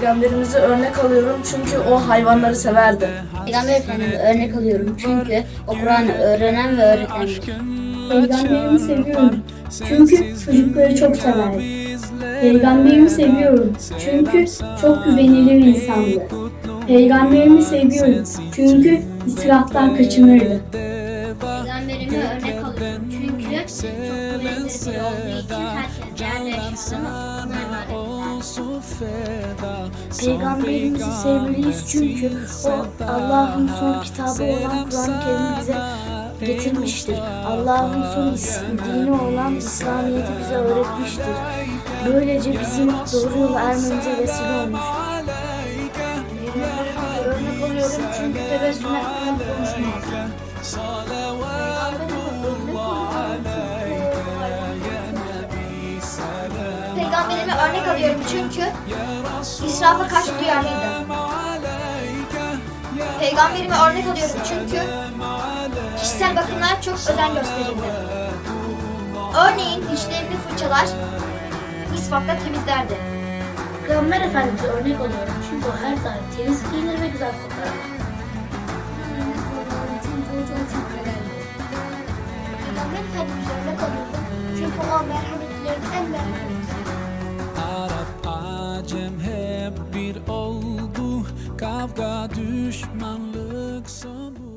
Peygamberimizi örnek alıyorum çünkü o hayvanları severdi. Peygamber Efendimiz'i örnek alıyorum çünkü o Kur'an'ı öğrenen ve öğretendir. Peygamberimi seviyorum. Çünkü çocukları çok severdi. Peygamberimi seviyorum. Çünkü çok güvenilir insandı. Peygamberimi seviyorum. Çünkü israftan kaçınırdı. Peygamberimi örnek alıyorum çünkü çok güvenilir biri olduğu için herkes değerli yaşamını ona emanet eder. Peygamberimizi sevmeliyiz çünkü o Allah'ın son kitabı olan Kur'an-ı Kerim'i bize getirmiştir. Allah'ın son dini olan İslamiyet'i bize öğretmiştir. Böylece bizim doğru yola ermemize vesile olmuştur. Örnek alıyorum çünkü tebessüm etmeden konuşmaz. Peygamberimi örnek alıyorum çünkü israfa karşı duyarlıydı. Peygamberimi örnek alıyorum çünkü kişisel bakımlara çok özen gösterirdi. Örneğin dişlerini fırçalar, misvakla temizlerdi. Peygamber Efendimiz'e örnek alıyorum çünkü o her daim temiz giyinir ve güzel kokar. Peygamber Efendimiz'e örnek alıyorum çünkü o merhametlerin en merhametlisi. Hep bir